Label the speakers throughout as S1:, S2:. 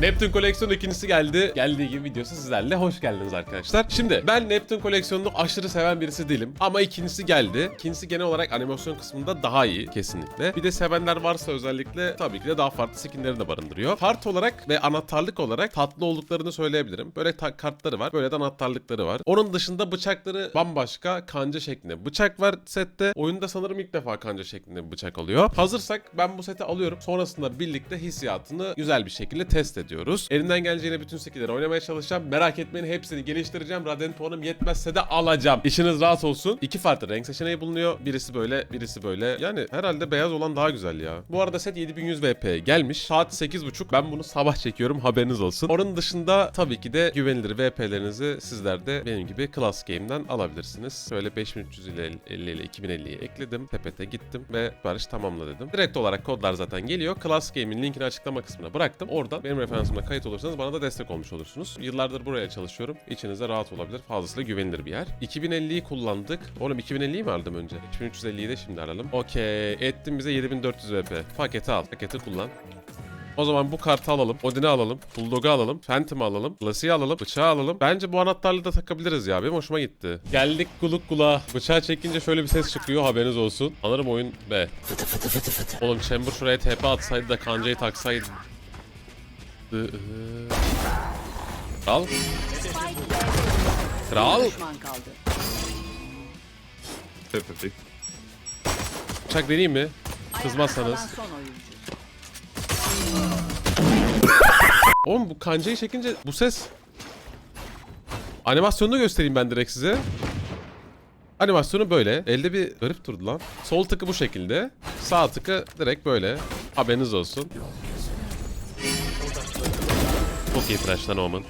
S1: Neptune koleksiyonu ikincisi geldi. Geldiği gibi videosu sizlerle. Hoş geldiniz arkadaşlar. Şimdi ben Neptune koleksiyonunu aşırı seven birisi değilim. Ama ikincisi geldi. İkincisi genel olarak animasyon kısmında daha iyi kesinlikle. Bir de sevenler varsa özellikle tabii ki de daha farklı skinleri de barındırıyor. Kart olarak ve anahtarlık olarak tatlı olduklarını söyleyebilirim. Böyle kartları var. Böyle de anahtarlıkları var. Onun dışında bıçakları bambaşka kanca şeklinde. Bıçak var sette. Oyunda sanırım ilk defa kanca şeklinde bıçak oluyor. Hazırsak ben bu seti alıyorum. Sonrasında birlikte hissiyatını güzel bir şekilde test ediyoruz. Elimden geleceğine bütün skillleri oynamaya çalışacağım. Merak etmeyin hepsini geliştireceğim. Raden puanım yetmezse de alacağım. İşiniz rahat olsun. İki farklı renk seçeneği bulunuyor. Birisi böyle, birisi böyle. Yani herhalde beyaz olan daha güzel ya. Bu arada set 7100 VP gelmiş. Saat 8.30. Ben bunu sabah çekiyorum. Haberiniz olsun. Onun dışında tabii ki de güvenilir VP'lerinizi sizler de benim gibi Class Game'den alabilirsiniz. Şöyle 5300 ile 50 ile 2050'yi ekledim. Tepete gittim ve sipariş tamamla dedim. Direkt olarak kodlar zaten geliyor. Class Game'in linkini açıklama kısmına bıraktım. Oradan benim referansımla kayıt olursanız bana da destek olmuş olursunuz. Yıllardır buraya çalışıyorum. İçinizde rahat olabilir. Fazlasıyla güvenilir bir yer. 2050'yi kullandık. Oğlum 2050'yi mi aldım önce? 3350'yi de şimdi alalım. Okey. Ettim bize 7400 VP. Paketi al. Paketi kullan. O zaman bu kartı alalım. Odin'i alalım. Bulldog'u alalım. Phantom'ı alalım. Glass'i alalım. Bıçağı alalım. Bence bu anahtarlığı da takabiliriz ya. Benim hoşuma gitti. Geldik kuluk kulağa. Bıçağı çekince şöyle bir ses çıkıyor. Haberiniz olsun. Sanırım oyun B. Oğlum Chamber şuraya TP atsaydı da kancayı taksaydı. Kral. Kral.
S2: Düşman kaldı.
S1: Bıçak vereyim mi? Kızmazsanız. Oğlum bu kancayı çekince bu ses... Animasyonunu göstereyim ben direkt size. Animasyonu böyle. Elde bir garip durdu lan. Sol tıkı bu şekilde. Sağ tıkı direkt böyle. Haberiniz olsun. Çok iyi flash lan Omen.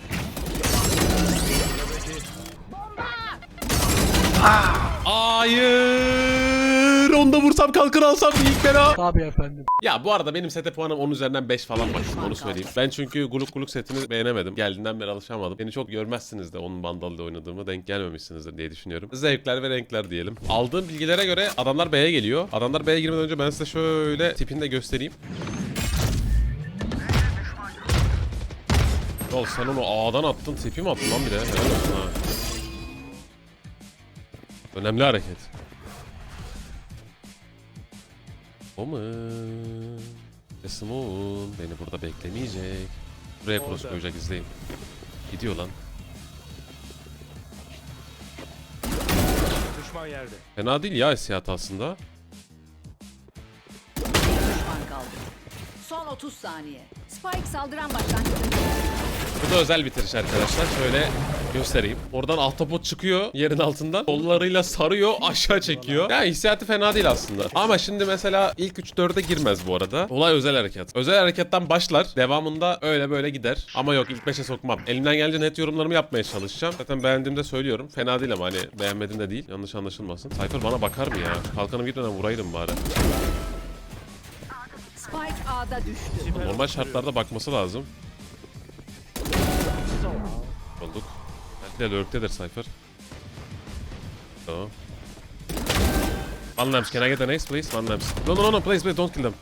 S1: Hayır. Onda vursam kalkın alsam ilk fena.
S3: Tabii efendim.
S1: Ya bu arada benim sete puanım 10 üzerinden 5 falan bak onu söyleyeyim. Ben çünkü Guluk Guluk setini beğenemedim. Geldiğinden beri alışamadım. Beni çok görmezsiniz de onun bandalıyla oynadığımı denk gelmemişsinizdir diye düşünüyorum. Zevkler ve renkler diyelim. Aldığım bilgilere göre adamlar B'ye geliyor. Adamlar B'ye girmeden önce ben size şöyle tipini de göstereyim. Yol sen onu A'dan attın tipi mi attın lan bir de? Helal olsun ha. Önemli hareket. O mu? Esmoon beni burada beklemeyecek. Buraya cross koyacak izleyin. Gidiyor lan.
S4: Düşman yerde.
S1: Fena değil ya hissiyat aslında.
S2: Düşman kaldı. Son 30 saniye. Spike saldıran başlangıcında.
S1: Bu da özel bitiriş arkadaşlar. Şöyle göstereyim. Oradan ahtapot çıkıyor yerin altından. Kollarıyla sarıyor aşağı çekiyor. Ya hissiyatı fena değil aslında. Ama şimdi mesela ilk 3-4'e girmez bu arada. Olay özel hareket. Özel hareketten başlar. Devamında öyle böyle gider. Ama yok ilk 5'e sokmam. Elimden gelince net yorumlarımı yapmaya çalışacağım. Zaten beğendiğimde söylüyorum. Fena değil ama hani beğenmedim de değil. Yanlış anlaşılmasın. Cypher bana bakar mı ya? Kalkanım gitmeden vuraydım bari.
S2: Spike A'da düştü.
S1: Normal şartlarda bakması lazım. Olduk. Belki de lurktedir Cypher. Tamam. One lamps. Can I get an ace please? One lamps. No no no no please please don't kill them.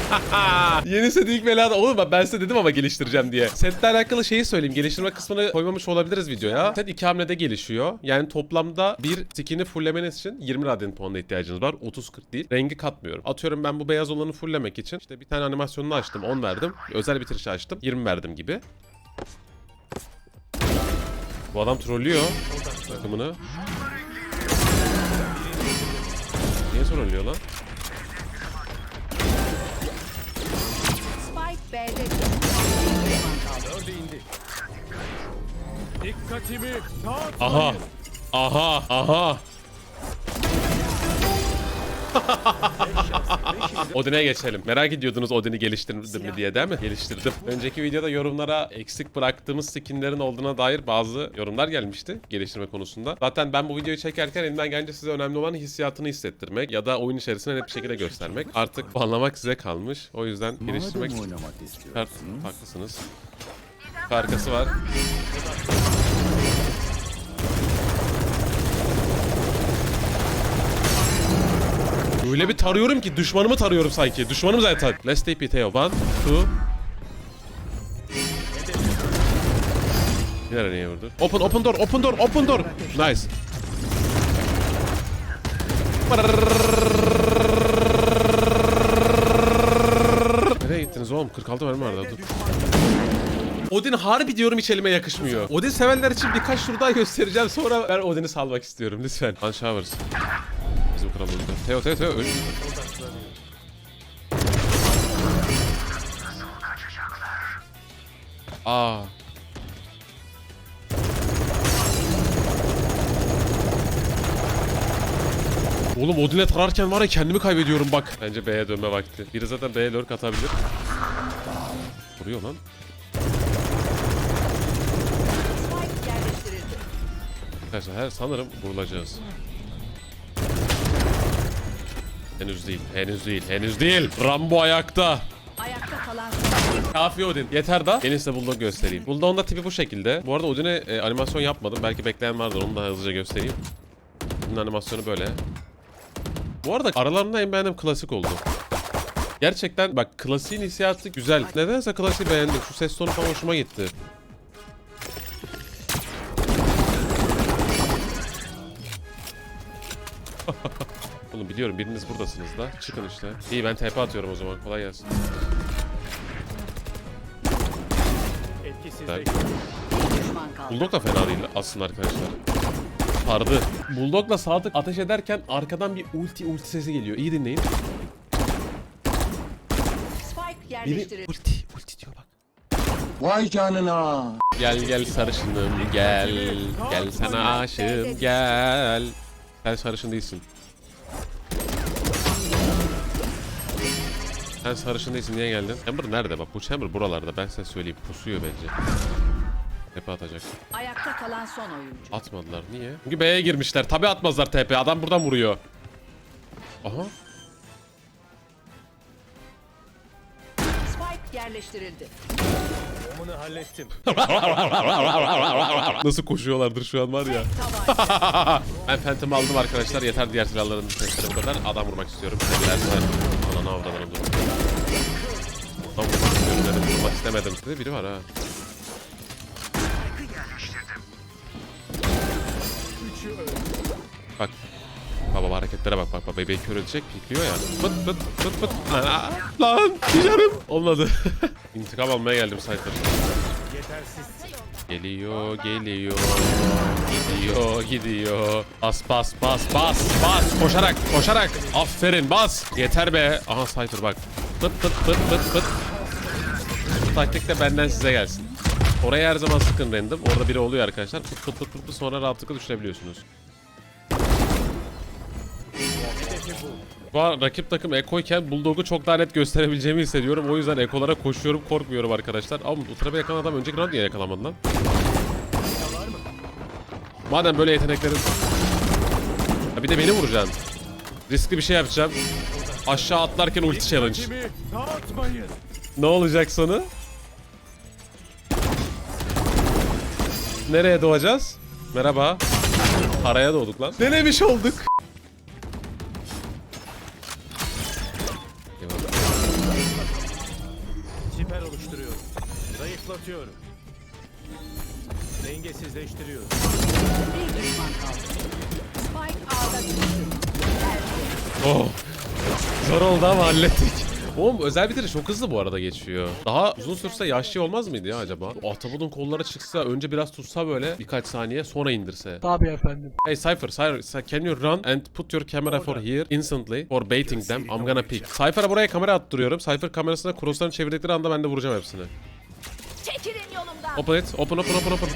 S1: Yeni set ilk belada. Oğlum bak ben size dedim ama geliştireceğim diye. Setle alakalı şeyi söyleyeyim. Geliştirme kısmını koymamış olabiliriz videoya. Set iki hamlede gelişiyor. Yani toplamda bir skin'i fulllemeniz için 20 radyan puanına ihtiyacınız var. 30-40 değil. Rengi katmıyorum. Atıyorum ben bu beyaz olanı fulllemek için işte bir tane animasyonunu açtım. 10 verdim. Özel bitirişi açtım. 20 verdim gibi. Bu adam trollüyor takımını. Niye trollüyor lan? Aha. Aha. Aha. Odin'e geçelim. Merak ediyordunuz Odin'i geliştirdim mi diye değil mi? Geliştirdim. Önceki videoda yorumlara eksik bıraktığımız skinlerin olduğuna dair bazı yorumlar gelmişti geliştirme konusunda. Zaten ben bu videoyu çekerken elimden gelince size önemli olan hissiyatını hissettirmek ya da oyun içerisinde net bir şekilde göstermek. Artık anlamak size kalmış. O yüzden geliştirmek Şart. Haklısınız. Arkası var. Öyle bir tarıyorum ki düşmanımı tarıyorum sanki. Düşmanım zaten. Let's TP Teo. One, two. Nereye niye vurdu? Open, open door, open door, open door. Nice. Nereye gittiniz oğlum? 46 mermi vardı. Dur. Odin harbi diyorum hiç elime yakışmıyor. Odin sevenler için birkaç tur daha göstereceğim sonra ben Odin'i salmak istiyorum lütfen. Bizim kral öldü. Teo Teo Teo öldü. Aa. Oğlum Odin'e tararken var ya kendimi kaybediyorum bak. Bence B'ye dönme vakti. Biri zaten B'ye lurk atabilir. Vuruyor lan. Arkadaşlar her sanırım vurulacağız. Henüz değil, henüz değil, henüz değil. Rambo ayakta.
S2: Ayakta kalan.
S1: Kafi Odin. Yeter da. Size Bulldog göstereyim. Bulldog'un tipi bu şekilde. Bu arada Odin'e e, animasyon yapmadım. Belki bekleyen vardır. Onu da hızlıca göstereyim. Odin'in animasyonu böyle. Bu arada aralarında en beğendiğim klasik oldu. Gerçekten bak klasiğin hissiyatı güzel. Nedense klasiği beğendim. Şu ses tonu falan hoşuma gitti. Oğlum biliyorum biriniz buradasınız da. Çıkın işte. İyi ben TP atıyorum o zaman. Kolay gelsin. Ben-
S2: Düşman kaldı.
S1: Bulldog da fena değil aslında arkadaşlar. Sardı. Bulldog'la Sadık ateş ederken arkadan bir ulti ulti sesi geliyor. İyi dinleyin.
S2: Spike yerleştirildi.
S1: ulti ulti diyor bak.
S3: Vay canına.
S1: Gel gel sarışınım gel. Gel sana aşığım gel. Sen sarışın değilsin. Sen sarışın değilsin niye geldin? Chamber nerede bak bu Chamber buralarda ben size söyleyeyim pusuyor bence. Hep atacak.
S2: Ayakta kalan son oyuncu.
S1: Atmadılar niye? Çünkü B'ye girmişler. Tabi atmazlar TP. Adam buradan vuruyor. Aha.
S2: Spike yerleştirildi.
S1: Nasıl koşuyorlardır şu an var ya. Ben Phantom aldım arkadaşlar. Yeter diğer silahların testleri bu kadar. Adam vurmak istiyorum. Sevgiler sen. Ananı avradan dur. Tam dedim. Vurmak istemedim. De biri var ha. Bak. Baba hareketlere bak bak bak bebeği kör edecek pikliyor ya. Pıt pıt pıt pıt. Lan, lan canım. Olmadı. İntikam almaya geldim Cypher. Geliyor geliyor. Gidiyor gidiyor. Bas bas bas bas bas. Koşarak koşarak. Aferin bas. Yeter be. Aha Cypher bak. Pıt pıt pıt pıt pıt. Bu taktik de benden size gelsin. Oraya her zaman sıkın random. Orada biri oluyor arkadaşlar. Pıt pıt pıt pıt pıt sonra rahatlıkla düşürebiliyorsunuz. Bu an rakip takım ekoyken Bulldog'u çok daha net gösterebileceğimi hissediyorum. O yüzden ekolara koşuyorum, korkmuyorum arkadaşlar. Ama Ultra'ya yakalan adam önceki round niye yakalamadı lan? Madem böyle yeteneklerin... Ha bir de beni vuracaksın. Riskli bir şey yapacağım. Aşağı atlarken ulti challenge. Ne olacak sonu? Nereye doğacağız? Merhaba. Araya doğduk lan. Denemiş olduk. Oh. Zor oldu ama hallettik. Oğlum özel bitiriş çok hızlı bu arada geçiyor. Daha uzun sürse yaşlı olmaz mıydı ya acaba? O Atabut'un kolları çıksa önce biraz tutsa böyle birkaç saniye sonra indirse.
S5: Tabii efendim.
S1: Hey Cypher, Cypher, can you run and put your camera for here instantly for baiting them? I'm gonna pick. Cypher'a buraya kamera attırıyorum. Cypher kamerasına crosslarını çevirdikleri anda ben de vuracağım hepsini.
S2: Çekilin yolumdan.
S1: Open it. Open, open, open, open.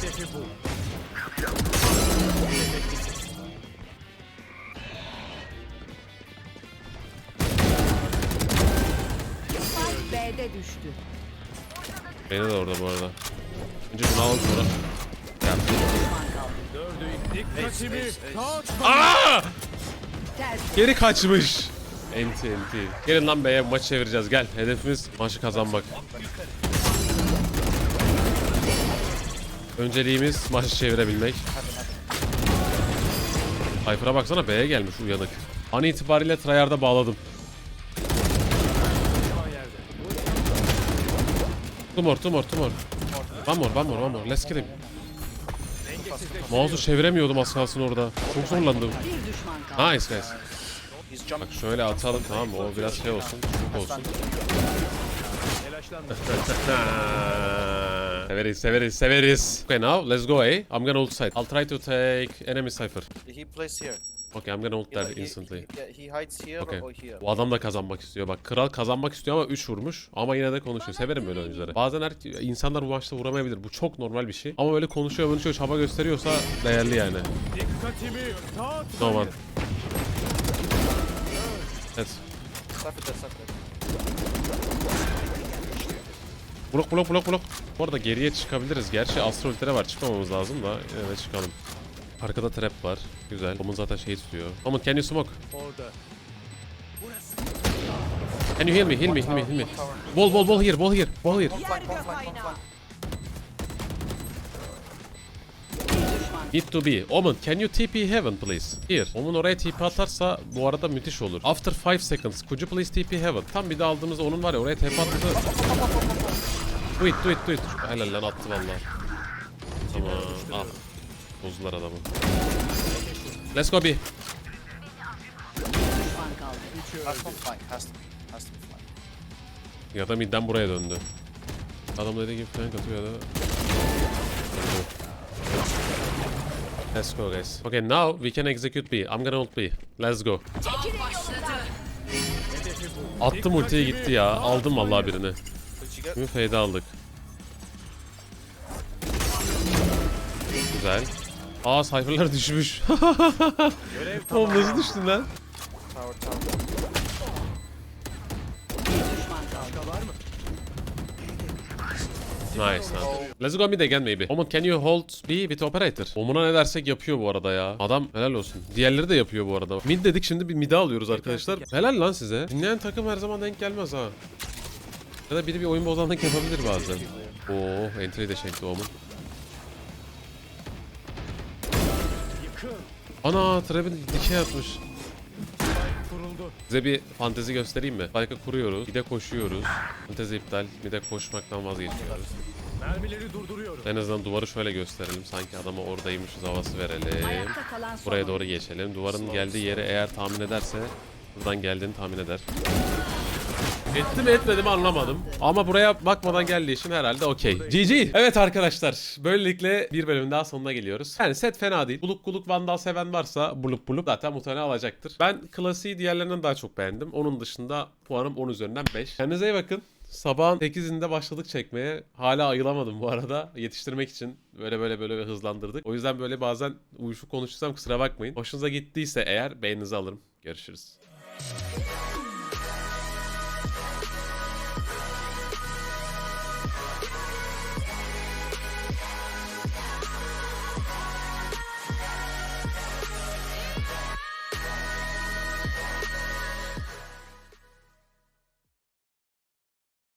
S2: Spike B'de düştü.
S1: Beni de orada bu arada. Önce bunu alalım sonra. Aa! Geri kaçmış. Enti enti. Gelin lan B'ye maç çevireceğiz gel. Hedefimiz maçı kazanmak. Önceliğimiz maçı çevirebilmek. Cypher'a baksana B'ye gelmiş uyanık. An itibariyle tryhard'a bağladım. Two more, two more, two more. One more, one more, one more. Let's kill him. Mouse'u çeviremiyordum az kalsın orada. Çok zorlandım. Nice
S5: jumping.
S1: Bak şöyle atalım tamam mı? O biraz şey olsun, çubuk olsun. Severiz, severiz, severiz. Okay now, let's go A. I'm gonna ult side. I'll try to take enemy cipher.
S5: He plays here.
S1: Okay, I'm gonna ult
S5: he,
S1: instantly.
S5: he, hides here
S1: Okay.
S5: or here.
S1: Bu adam da kazanmak istiyor. Bak kral kazanmak istiyor ama 3 vurmuş. Ama yine de konuşuyor. Severim böyle oyuncuları. Bazen her, insanlar bu maçta vuramayabilir. Bu çok normal bir şey. Ama böyle konuşuyor, konuşuyor, çaba gösteriyorsa değerli yani. No one. Evet. Blok blok blok blok. Bu arada geriye çıkabiliriz. Gerçi Astro ultere var. Çıkmamamız lazım da. Yine de çıkalım. Arkada trap var. Güzel. Omuz zaten şeyi tutuyor. Omuz can you smoke?
S4: Orada.
S1: Can you heal me? Heal me, heal me, heal me. Ball, ball, ball here, ball here, ball here. Need to be. Omen, can you TP heaven please? Here. Omen oraya TP atarsa bu arada müthiş olur. After 5 seconds, could you please TP heaven? Tam bir de aldığımızda onun var ya oraya TP attı. Do it, do it, do it. Helal lan attı valla. Tamam. Ah. Bozdular adamı. Let's go B. Ya da midden buraya döndü. Adam dediği gibi flank atıyor ya da... Let's go guys. Okay now we can execute B. I'm gonna ult B. Let's go. Attım ultiye gitti ya. Aldım vallahi birini. Şimdi fade aldık. Güzel. Aa sayfalar düşmüş. Oğlum nasıl düştün lan?
S5: Tower, tower.
S1: Nice lan. Let's go mid again maybe. Omen can you hold B with operator? Omen'a ne dersek yapıyor bu arada ya. Adam helal olsun. Diğerleri de yapıyor bu arada. Mid dedik şimdi bir mid'e alıyoruz arkadaşlar. Helal lan size. Dinleyen takım her zaman denk gelmez ha. Ya da biri bir oyun bozanlık yapabilir bazen. Oo entry de çekti Omen. Ana Trap'in dikey atmış.
S4: Kuruldu.
S1: Size bir fantezi göstereyim mi? Spike'ı kuruyoruz. Bir de koşuyoruz. Fantezi iptal. Bir de koşmaktan vazgeçiyoruz.
S4: Mermileri durduruyorum.
S1: En azından duvarı şöyle gösterelim. Sanki adama oradaymışız havası verelim. Buraya doğru geçelim. Duvarın geldiği yeri eğer tahmin ederse buradan geldiğini tahmin eder. Etti mi etmedi mi anlamadım. Ama buraya bakmadan geldiği için herhalde okey. GG. Evet arkadaşlar. Böylelikle bir bölümün daha sonuna geliyoruz. Yani set fena değil. Buluk buluk vandal seven varsa bulup bulup zaten muhtemelen alacaktır. Ben klasiği diğerlerinden daha çok beğendim. Onun dışında puanım 10 üzerinden 5. Kendinize iyi bakın. Sabahın 8'inde başladık çekmeye. Hala ayılamadım bu arada. Yetiştirmek için böyle böyle böyle hızlandırdık. O yüzden böyle bazen uyuşuk konuşursam kusura bakmayın. Hoşunuza gittiyse eğer beğeninizi alırım. Görüşürüz.